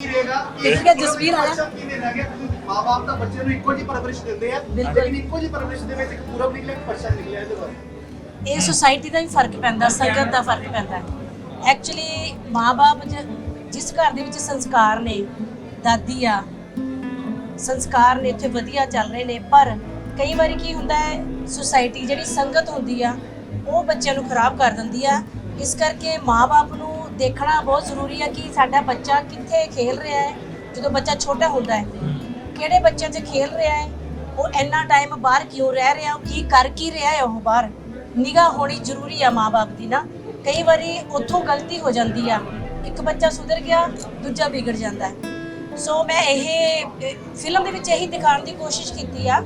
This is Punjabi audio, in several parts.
ਠੀਕ ਹੈ, ਜਸਵੀਰ ਗਿਆ ਮਾਪੇ ਤਾਂ ਬੱਚੇ ਨੂੰ ਇੱਕੋ ਜਿਹੀ ਪਰਵਰਿਸ਼ ਦਿੰਦੇ ਆ। ਲੇਕਿਨ ਇੱਕੋ ਜਿਹੀ ਪਰਵਰਿਸ਼ ਦੇ ਵਿੱਚ ਇੱਕ ਪੂਰਬ ਨਿਕਲਿਆ ਇੱਕ ਪਰਛਾ ਨਿਕਲਿਆ ਇਹਦੇ ਬਾਰੇ ਇਹ ਸੁਸਾਇਟੀ ਦਾ ਵੀ ਫ਼ਰਕ ਪੈਂਦਾ ਸੰਗਤ ਦਾ ਫ਼ਰਕ ਪੈਂਦਾ ਐਕਚੁਅਲੀ ਮਾਪੇ ਜਿਸ ਘਰ ਦੇ ਵਿੱਚ ਸੰਸਕਾਰ ਨੇ ਦਾਦੀ ਆ ਸੰਸਕਾਰ ਨੇ ਇੱਥੇ ਵਧੀਆ ਚੱਲ ਰਹੇ ਨੇ ਪਰ ਕਈ ਵਾਰੀ ਕੀ ਹੁੰਦਾ ਹੈ ਸੁਸਾਇਟੀ ਜਿਹੜੀ ਸੰਗਤ ਹੁੰਦੀ ਆ ਉਹ ਬੱਚਿਆਂ ਨੂੰ ਖਰਾਬ ਕਰ ਦਿੰਦੀ ਆ। ਇਸ ਕਰਕੇ ਮਾਪੇ ਨੂੰ ਦੇਖਣਾ ਬਹੁਤ ਜ਼ਰੂਰੀ ਆ ਕਿ ਸਾਡਾ ਬੱਚਾ ਕਿੱਥੇ ਖੇਲ ਰਿਹਾ ਹੈ, ਜਦੋਂ ਬੱਚਾ ਛੋਟਾ ਹੁੰਦਾ ਹੈ, ਕਿਹੜੇ ਬੱਚਿਆਂ 'ਚ ਖੇਲ ਰਿਹਾ ਹੈ, ਉਹ ਇੰਨਾ ਟਾਈਮ ਬਾਹਰ ਕਿਉਂ ਰਹਿ ਰਿਹਾ, ਉਹ ਕੀ ਕਰ ਕੀ ਰਿਹਾ ਹੈ ਉਹ ਬਾਹਰ। ਨਿਗਾਹ ਹੋਣੀ ਜ਼ਰੂਰੀ ਆ ਮਾਪੇ ਦੀ ਨਾ। ਕਈ ਵਾਰੀ ਉੱਥੋਂ ਗਲਤੀ ਹੋ ਜਾਂਦੀ ਆ। ਇੱਕ ਬੱਚਾ ਸੁਧਰ ਗਿਆ, ਦੂਜਾ ਵਿਗੜ ਜਾਂਦਾ ਹੈ। ਸੋ ਮੈਂ ਇਹ ਫਿਲਮ ਦੇ ਵਿੱਚ ਇਹੀ ਦਿਖਾਉਣ ਦੀ ਕੋਸ਼ਿਸ਼ ਕੀਤੀ ਆ।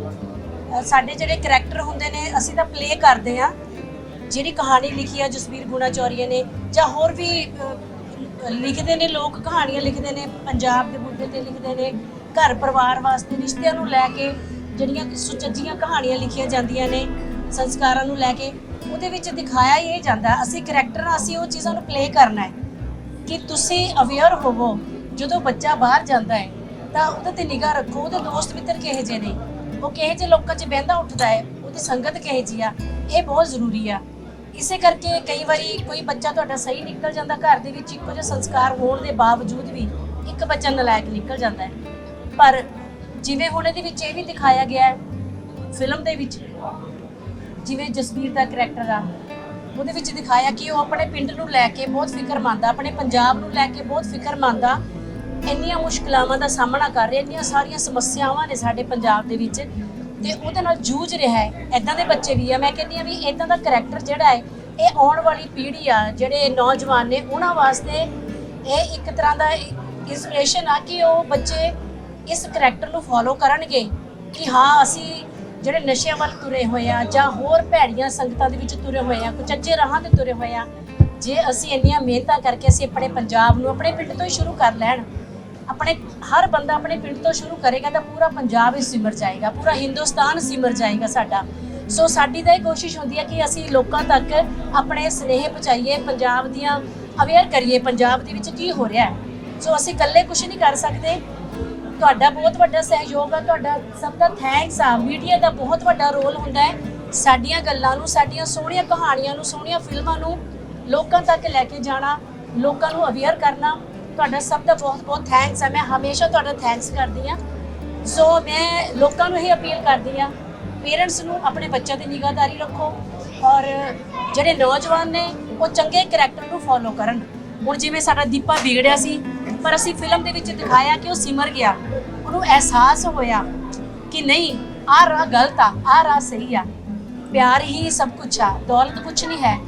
ਸਾਡੇ ਜਿਹੜੇ ਕਰੈਕਟਰ ਹੁੰਦੇ ਨੇ, ਅਸੀਂ ਤਾਂ ਪਲੇ ਕਰਦੇ ਆ। ਜਿਹੜੀ ਕਹਾਣੀ ਲਿਖੀ ਆ ਜਸਵੀਰ ਗੁਣਾ ਚੌਰੀਆ ਨੇ, ਜਾਂ ਹੋਰ ਵੀ ਲਿਖਦੇ ਨੇ ਲੋਕ, ਕਹਾਣੀਆਂ ਲਿਖਦੇ ਨੇ, ਪੰਜਾਬ ਦੇ ਮੁੱਦੇ ਤੇ ਲਿਖਦੇ ਨੇ, ਘਰ ਪਰਿਵਾਰ ਵਾਸਤੇ ਰਿਸ਼ਤਿਆਂ ਨੂੰ ਲੈ ਕੇ ਜਿਹੜੀਆਂ ਸੁਚੱਜੀਆਂ ਕਹਾਣੀਆਂ ਲਿਖੀਆਂ ਜਾਂਦੀਆਂ ਨੇ, ਸੰਸਕਾਰਾਂ ਨੂੰ ਲੈ ਕੇ, ਉਹਦੇ ਵਿੱਚ ਦਿਖਾਇਆ ਹੀ ਇਹ ਜਾਂਦਾ, ਅਸੀਂ ਕਰੈਕਟਰ ਆ ਅਸੀਂ ਉਹ ਚੀਜ਼ਾਂ ਨੂੰ ਪਲੇ ਕਰਨਾ ਹੈ। ਕਿ ਤੁਸੀਂ ਅਵੇਅਰ ਹੋਵੋ, ਜਦੋਂ ਬੱਚਾ ਬਾਹਰ ਜਾਂਦਾ ਹੈ, ਤਾਂ ਉਹਦੇ ਤੇ ਨਿਗਾਹ ਰੱਖੋ, ਉਹਦੇ ਦੋਸਤ ਮਿੱਤਰ ਕਿਹੋ ਜਿਹੇ ਨੇ, ਉਹ ਕਿਹੋ ਜਿਹੇ ਲੋਕਾਂ 'ਚ ਬਹਿੰਦਾ ਉੱਠਦਾ ਹੈ, ਉਹਦੀ ਸੰਗਤ ਕਿਹੋ ਜਿਹੀ ਆ, ਇਹ ਬਹੁਤ ਜ਼ਰੂਰੀ ਆ। ਇਸੇ ਕਰਕੇ ਕਈ ਵਾਰੀ ਕੋਈ ਬੱਚਾ ਤੁਹਾਡਾ ਸਹੀ ਨਿਕਲ ਜਾਂਦਾ, ਘਰ ਦੇ ਵਿੱਚ ਇੱਕੋ ਜਿਹੇ ਸੰਸਕਾਰ ਹੋਣ ਦੇ ਬਾਵਜੂਦ ਵੀ ਇੱਕ ਬੱਚਾ ਨਲਾਇਕ ਨਿਕਲ ਜਾਂਦਾ ਹੈ। ਪਰ ਜਿਵੇਂ ਹੁਣ ਇਹਦੇ ਵਿੱਚ ਇਹ ਵੀ ਦਿਖਾਇਆ ਗਿਆ ਹੈ, ਫਿਲਮ ਦੇ ਵਿੱਚ, ਜਿਵੇਂ ਜਸਵੀਰ ਦਾ ਕਰੈਕਟਰ ਆ, ਉਹਦੇ ਵਿੱਚ ਦਿਖਾਇਆ ਕਿ ਉਹ ਆਪਣੇ ਪਿੰਡ ਨੂੰ ਲੈ ਕੇ ਬਹੁਤ ਫਿਕਰਮੰਦ ਆ, ਆਪਣੇ ਪੰਜਾਬ ਨੂੰ ਲੈ ਕੇ ਬਹੁਤ ਫਿਕਰਮੰਦ ਆ। ਇੰਨੀਆਂ ਮੁਸ਼ਕਲਾਵਾਂ ਦਾ ਸਾਹਮਣਾ ਕਰ ਰਿਹਾ, ਇੰਨੀਆਂ ਸਾਰੀਆਂ ਸਮੱਸਿਆਵਾਂ ਨੇ ਸਾਡੇ ਪੰਜਾਬ ਦੇ ਵਿੱਚ। ਤੇ ਉਹਦੇ ਨਾਲ ਜੂਝ ਰਿਹਾ ਹੈ। ਐਦਾਂ ਦੇ ਬੱਚੇ ਵੀ ਆ। ਮੈਂ ਕਹਿੰਦੀ ਆ ਵੀ ਐਦਾਂ ਦਾ ਕਰੈਕਟਰ ਜਿਹੜਾ ਹੈ, ਇਹ ਆਉਣ ਵਾਲੀ ਪੀੜ੍ਹੀ ਆ, ਜਿਹੜੇ ਨੌਜਵਾਨ ਨੇ, ਉਹਨਾਂ ਵਾਸਤੇ ਇਹ ਇੱਕ ਤਰ੍ਹਾਂ ਦਾ ਇਨਸਪੀਰੇਸ਼ਨ ਆ ਕਿ ਉਹ ਬੱਚੇ ਇਸ ਕਰੈਕਟਰ ਨੂੰ ਫੋਲੋ ਕਰਨਗੇ ਕਿ ਹਾਂ, ਅਸੀਂ ਜਿਹੜੇ ਨਸ਼ਿਆਂ ਵੱਲ ਤੁਰੇ ਹੋਏ ਆ ਜਾਂ ਹੋਰ ਭੈੜੀਆਂ ਸੰਗਤਾਂ ਦੇ ਵਿੱਚ ਤੁਰੇ ਹੋਏ ਆ ਕੁਚੱਜੇ ਰਾਹਾਂ ਤੇ ਤੁਰੇ ਹੋਏ ਆ, ਜੇ ਅਸੀਂ ਇੰਨੀਆਂ ਮਿਹਨਤਾਂ ਕਰਕੇ ਅਸੀਂ ਆਪਣੇ ਪੰਜਾਬ ਨੂੰ, ਆਪਣੇ ਪਿੰਡ ਤੋਂ ਹੀ ਸ਼ੁਰੂ ਕਰ ਲੈਣ ਆਪਣੇ ਹਰ ਬੰਦਾ ਆਪਣੇ ਪਿੰਡ ਤੋਂ ਸ਼ੁਰੂ ਕਰੇਗਾ ਤਾਂ ਪੂਰਾ ਪੰਜਾਬ ਹੀ ਸਿਮਰ ਜਾਏਗਾ, ਪੂਰਾ ਹਿੰਦੁਸਤਾਨ ਸਿਮਰ ਜਾਏਗਾ ਸਾਡਾ। ਸੋ ਸਾਡੀ ਤਾਂ ਇਹ ਕੋਸ਼ਿਸ਼ ਹੁੰਦੀ ਹੈ ਕਿ ਅਸੀਂ ਲੋਕਾਂ ਤੱਕ ਆਪਣੇ ਸਨੇਹ ਪਹੁੰਚਾਈਏ, ਪੰਜਾਬ ਦੀਆਂ ਅਵੇਅਰ ਕਰੀਏ, ਪੰਜਾਬ ਦੇ ਵਿੱਚ ਕੀ ਹੋ ਰਿਹਾ ਹੈ। ਸੋ ਅਸੀਂ ਇਕੱਲੇ ਕੁਝ ਨਹੀਂ ਕਰ ਸਕਦੇ। ਤੁਹਾਡਾ ਬਹੁਤ ਵੱਡਾ ਸਹਿਯੋਗ ਆ, ਤੁਹਾਡਾ ਸਭ ਦਾ ਥੈਂਕਸ ਆ। ਮੀਡੀਆ ਦਾ ਬਹੁਤ ਵੱਡਾ ਰੋਲ ਹੁੰਦਾ ਹੈ। ਸਾਡੀਆਂ ਗੱਲਾਂ ਨੂੰ, ਸਾਡੀਆਂ ਸੋਹਣੀਆਂ ਕਹਾਣੀਆਂ ਨੂੰ, ਸੋਹਣੀਆਂ ਫਿਲਮਾਂ ਨੂੰ ਲੋਕਾਂ ਤੱਕ ਲੈ ਕੇ ਜਾਣਾ, ਲੋਕਾਂ ਨੂੰ ਅਵੇਅਰ ਕਰਨਾ ਤੁਹਾਡਾ ਸਭ ਦਾ ਬਹੁਤ ਬਹੁਤ ਥੈਂਕਸ ਆ। ਮੈਂ ਹਮੇਸ਼ਾ ਤੁਹਾਡਾ ਥੈਂਕਸ ਕਰਦੀ ਆ। ਸੋ ਮੈਂ ਲੋਕਾਂ ਨੂੰ ਇਹ ਅਪੀਲ ਕਰਦੀ ਆ ਪੇਰੈਂਟਸ ਨੂੰ ਆਪਣੇ ਬੱਚਿਆਂ ਦੀ ਨਿਗਾਹਦਾਰੀ ਰੱਖੋ ਔਰ ਜਿਹੜੇ ਨੌਜਵਾਨ ਨੇ, ਉਹ ਚੰਗੇ ਕਰੈਕਟਰ ਨੂੰ ਫੋਲੋ ਕਰਨ। ਹੁਣ ਜਿਵੇਂ ਸਾਡਾ ਦੀਪਾ ਵਿਗੜਿਆ ਸੀ, ਪਰ ਅਸੀਂ ਫਿਲਮ ਦੇ ਵਿੱਚ ਦਿਖਾਇਆ ਕਿ ਉਹ ਸਿਮਰ ਗਿਆ। ਉਹਨੂੰ ਅਹਿਸਾਸ ਹੋਇਆ ਕਿ ਨਹੀਂ, ਆਹ ਰਾਹ ਗਲਤ ਆ, ਆਹ ਰਾਹ ਸਹੀ ਆ। ਪਿਆਰ ਹੀ ਸਭ ਕੁਝ ਆ, ਦੌਲਤ ਕੁਝ ਨਹੀਂ ਹੈ।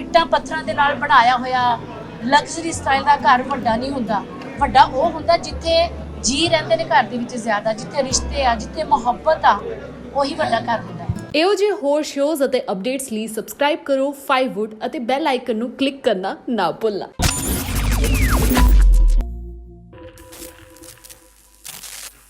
ਇੱਟਾਂ ਪੱਥਰਾਂ ਦੇ ਨਾਲ ਬਣਾਇਆ ਹੋਇਆ ਲਗਜ਼ਰੀ ਸਟਾਈਲ ਦਾ ਘਰ ਵੱਡਾ ਨਹੀਂ ਹੁੰਦਾ। ਵੱਡਾ ਉਹ ਹੁੰਦਾ ਜਿੱਥੇ ਜੀ ਰਹਿੰਦੇ ਨੇ ਘਰ ਦੇ ਵਿੱਚ ਜ਼ਿਆਦਾ, ਜਿੱਥੇ ਰਿਸ਼ਤੇ ਆ, ਜਿੱਥੇ ਮੁਹੱਬਤ ਆ, ਉਹੀ ਵੱਡਾ ਘਰ ਹੁੰਦਾ ਹੈ। ਇਹੋ ਜਿਹੇ ਹੋਰ ਸ਼ੋਜ਼ ਅਤੇ ਅਪਡੇਟਸ ਲਈ ਸਬਸਕ੍ਰਾਈਬ ਕਰੋ 5wood ਅਤੇ ਬੈਲ ਆਈਕਨ ਨੂੰ ਕਲਿੱਕ ਕਰਨਾ ਨਾ ਭੁੱਲਣਾ।